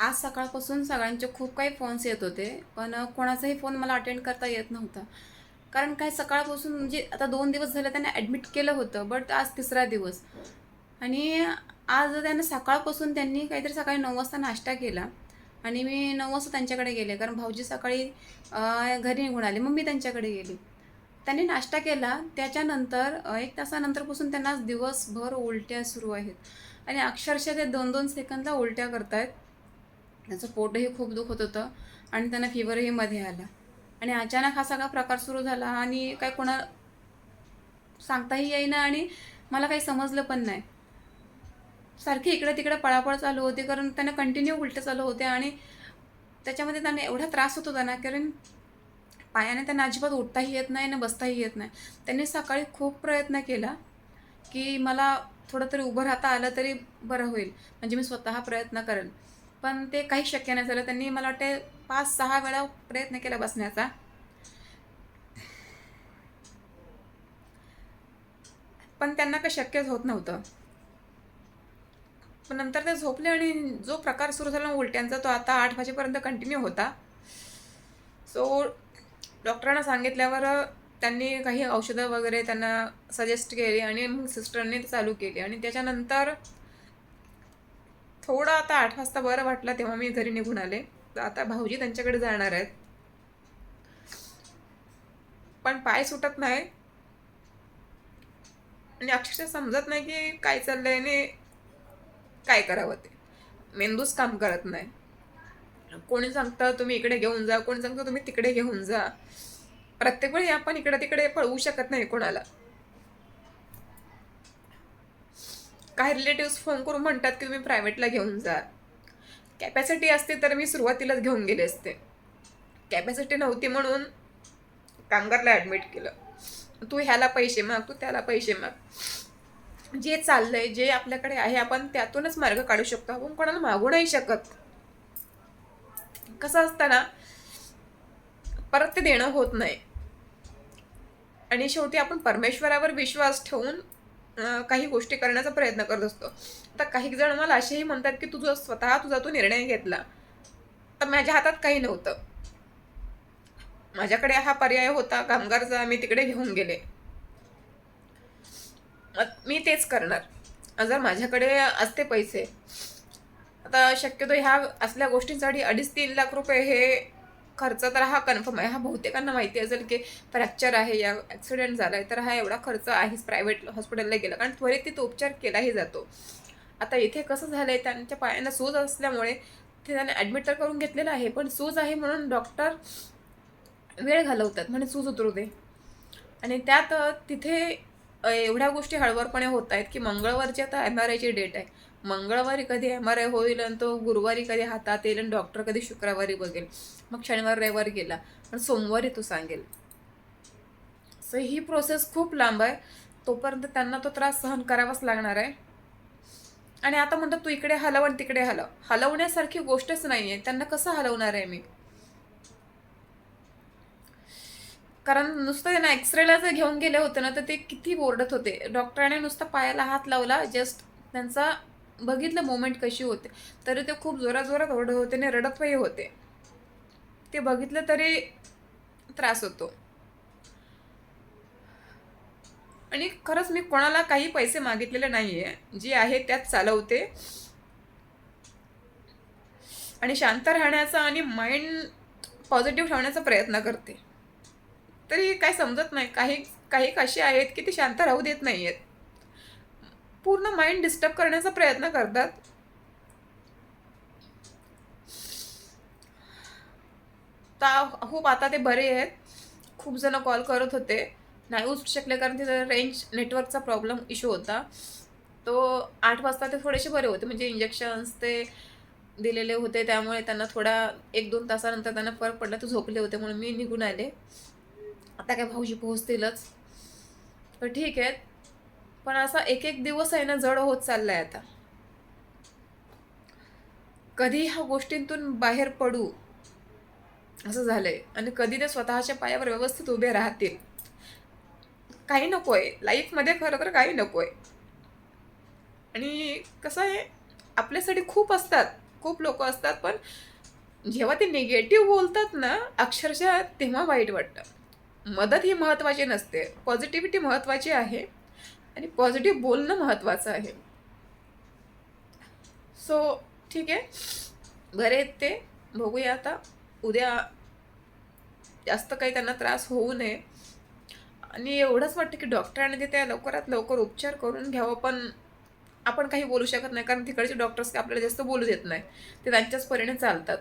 आज सकाळपासून सगळ्यांचे खूप काही फोन्स येत होते पण कोणाचाही फोन मला अटेंड करता येत नव्हता. कारण काय सकाळपासून म्हणजे आता दोन दिवस झाले त्यांना ॲडमिट केलं होतं बट आज तिसरा दिवस. आणि आज त्यांना सकाळपासून त्यांनी काहीतरी सकाळी नऊ वाजता नाश्ता केला आणि मी नऊ वाजता त्यांच्याकडे गेले कारण भाऊजी सकाळी घरी निघून आले. मग मी त्यांच्याकडे गेले. त्यांनी नाश्ता केला. त्याच्यानंतर एक तासानंतरपासून त्यांना आज दिवसभर उलट्या सुरू आहेत. आणि अक्षरशः ते दोन दोन सेकंदला उलट्या करतायत. त्याचं पोटही खूप दुखत होतं आणि त्यांना फिवरही मध्ये आला. आणि अचानक हा सगळा प्रकार सुरू झाला आणि काय कोणा सांगताही येईना आणि मला काही समजलं पण नाही. सारखी इकडे तिकडे पळापळ चालू होती कारण त्यांना कंटिन्यू उलटं चालू होते आणि त्याच्यामध्ये त्यांना एवढा त्रास होत होता ना कारण पायाने त्यांना अजिबात उठताही येत नाही ना बसताही येत नाही. त्यांनी सकाळी खूप प्रयत्न केला की मला थोडं तरी उभं राहता आलं तरी बरं होईल. म्हणजे मी स्वतः प्रयत्न करेन पण ते काही शक्य नाही झालं. त्यांनी मला वाटते पाच सहा वेळा प्रयत्न केला बसण्याचा. पण त्यांना काही शक्यच होत नव्हतं. पण नंतर ते झोपले आणि जो प्रकार सुरू झाला उलट्यांचा तो आता आठ वाजेपर्यंत कंटिन्यू होता. सो डॉक्टरांना सांगितल्यावर त्यांनी काही औषधं वगैरे त्यांना सजेस्ट केली आणि मग सिस्टरने ते चालू केली. आणि त्याच्यानंतर थोडं आता आठ वाजता बरं वाटलं तेव्हा मी घरी निघून आले. तर आता भाऊजी त्यांच्याकडे जाणार आहेत. पण पाय सुटत नाही. आणि अक्षरशः समजत नाही की काय चाललंय आणि काय करावं ते. मेंदूच काम करत नाही. कोणी सांगतं तुम्ही इकडे घेऊन जा. कोणी सांगतं तुम्ही तिकडे घेऊन जा. प्रत्येक वेळी आपण इकडे तिकडे पळवू शकत नाही कोणाला. काही रिलेटिव्स फोन करून म्हणतात की तुम्ही प्रायव्हेटला घेऊन जा. कॅपॅसिटी असते तर मी सुरुवातीलाच घेऊन गेले असते. कॅपॅसिटी नव्हती म्हणून कामगारला ॲडमिट केलं. तू ह्याला पैसे माग तू त्याला पैसे माग. जे चाललंय जे आपल्याकडे आहे आपण त्यातूनच मार्ग काढू शकतो. आपण कोणाला मागू नाही शकत. कसं असतं ना परत ते देणं होत नाही. आणि शेवटी आपण परमेश्वरावर विश्वास ठेवून काही गोष्टी करण्याचा प्रयत्न करत असतो. आता काही जण मला असेही म्हणतात की तुझं स्वतः तुझा तू निर्णय घेतला तर माझ्या हातात काही नव्हतं. माझ्याकडे हा पर्याय होता कामगारचा मी तिकडे घेऊन गेले. मग मी तेच करणार. जर माझ्याकडे असते पैसे आता शक्यतो ह्या असल्या गोष्टींसाठी अडीच तीन लाख रुपये हे खर्च तर हा कन्फर्म आहे. हा बहुतेकांना माहिती असेल की फ्रॅक्चर आहे या ॲक्सिडेंट झाला आहे तर हा एवढा खर्च आहेच प्रायव्हेट हॉस्पिटलला गेला. कारण त्वरित तिथं उपचार केलाही जातो. आता इथे कसं झालं आहे त्यांच्या पायांना सूज असल्यामुळे ते त्याने ॲडमिट तर करून घेतलेलं आहे पण सूज आहे म्हणून डॉक्टर वेळ घालवतात म्हणजे सूज उतरू दे. आणि त्यात तिथे एवढ्या गोष्टी हळवरपणे होत आहेत की मंगळवारची आता एम आर आयची डेट आहे. मंगळवारी कधी एम आर आय होईल आणि तो गुरुवारी कधी हातात येईल आणि डॉक्टर कधी शुक्रवारी बघेल. मग शनिवार रविवार गेला. पण सोमवारी तो सांगेल. सो ही प्रोसेस खूप लांब आहे. तोपर्यंत त्यांना तो त्रास सहन करावाच लागणार आहे. आणि आता म्हणतात तू इकडे हलव आणि तिकडे हलव. हलवण्यासारखी गोष्टच नाही आहे त्यांना कसं हलवणार आहे मी? कारण नुसतं त्यांना एक्सरेला जर घेऊन गेले होते ना तर ते किती बोर्डत होते. डॉक्टरांनी नुसता पायाला हात लावला. जस्ट त्यांचा बघितलं मोमेंट कशी होते. तरी ते खूप जोराजोरात ओरडत होते आणि रडतही होते. ते बघितलं तरी त्रास होतो. आणि खरंच मी कोणाला काही पैसे मागितलेले नाही आहे जे आहे त्यात चालवते. आणि शांत राहण्याचा आणि माइंड पॉझिटिव्ह ठेवण्याचा प्रयत्न करते. तरी काय समजत नाही. काही काही कसे आहेत की ते शांत राहू देत नाही आहेत पूर्ण माइंड डिस्टर्ब करण्याचा प्रयत्न करतात. ता खूप आता ते बरे आहेत. खूप जण कॉल करत होते. नाही उचलू शकले कारण तिथे रेंज नेटवर्कचा प्रॉब्लेम इश्यू होता. तो आठ वाजता ते थोडेसे बरे होते. म्हणजे इंजेक्शन्स ते दिलेले होते. त्यामुळे त्यांना थोडा एक दोन तासानंतर त्यांना फरक पडला. ते झोपले होते म्हणून मी निघून आले. आता काय भाऊजी पोहोचतीलच. तर ठीक आहे. पण असा एक एक दिवस आहे ना जड होत चाललाय आता. कधी ह्या गोष्टींतून बाहेर पडू असं झालंय. आणि कधी ते स्वतःच्या पायावर व्यवस्थित उभे राहतील. काही नकोय. लाईफमध्ये खरं तर काही नकोय. आणि कसं आहे आपल्यासाठी खूप असतात. खूप लोक असतात पण जेव्हा ते निगेटिव्ह बोलतात ना अक्षरशः तेव्हा वाईट वाटतं. मदत ही महत्त्वाची नसते. पॉझिटिव्हिटी महत्त्वाची आहे. आणि पॉझिटिव्ह बोलणं महत्त्वाचं आहे. सो ठीक आहे. बरे आहेत ते. बघूया आता. उद्या जास्त काही त्यांना त्रास होऊ नये. आणि एवढंच वाटतं की डॉक्टरांनी ते त्या लवकरात लवकर उपचार करून घ्यावं पण आपण काही बोलू शकत नाही. कारण तिकडचे डॉक्टर्स आपल्याला जास्त बोलू देत नाही. ते त्यांच्याच परीने चालतात.